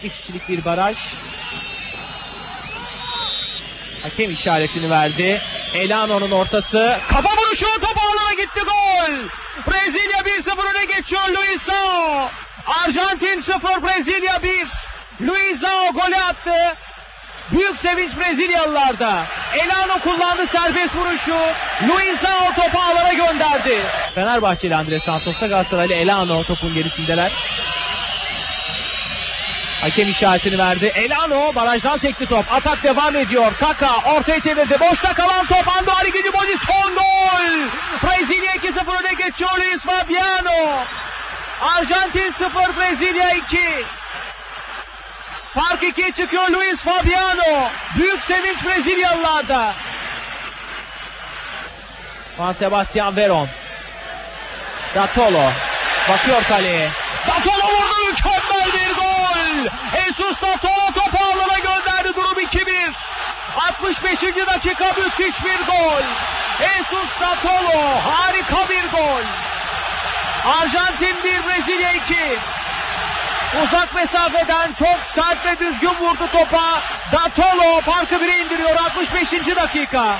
12 kişilik bir baraj. Hakem işaretini verdi. Elano'nun ortası. Kafa vuruşu top ağlara gitti gol. Brezilya 1-0 öne geçiyor Luisao. Arjantin 0 Brezilya 1. Luisao golü attı. Büyük sevinç Brezilyalılarda. Elano kullandı serbest vuruşu. Luisao topu ağlara gönderdi. Fenerbahçeli Andre Santos'ta Galatasaraylı Elano topun gerisindeler. Hakem işaretini verdi. Elano barajdan sekti top. Atak devam ediyor. Kaka ortaya çevirdi. Boşta kalan top. Andoğan ikinci pozisyon gol. Brezilya 2-0 öne geçiyor Luis Fabiano. Arjantin 0 Brezilya 2. Fark 2'ye çıkıyor Luis Fabiano. Büyük sevinç Brezilyalılarda. Juan Sebastian Veron. Datolo. Bakıyor kaleye. Datolo vurdu. Mükemmel bir gol. Jesus Datolo topu ağlara gönderdi. Durum 2-1. 65. dakika müthiş bir gol. Jesus Datolo harika bir gol. Arjantin 1 Brezilya 2. Uzak mesafeden çok sert ve düzgün vurdu topa. Datolo farkı 1'e indiriyor 65. dakika.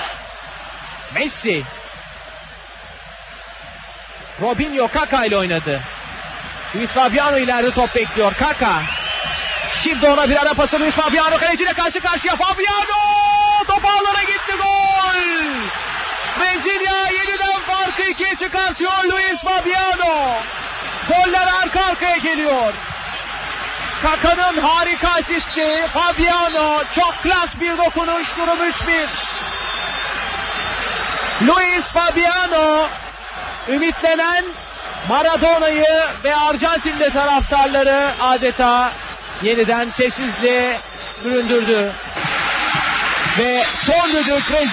Messi. Robinho Kaka ile oynadı. Luis Fabiano ileride top bekliyor. Kaka. Şimdi ona bir ara pası Luis Fabiano kaleciyle karşı karşıya. Fabiano! Top ağlara gitti gol! Brezilya yeniden farkı ikiye çıkartıyor Luis Fabiano. Goller arka arkaya geliyor. Kaka'nın harika asisti. Fabiano çok klas bir dokunuş. Durum 3-1. Luis Fabiano ümitlenen Maradona'yı ve Arjantin'de taraftarları adeta yeniden sessizliğe büründürdü. Ve son düdük Brezilya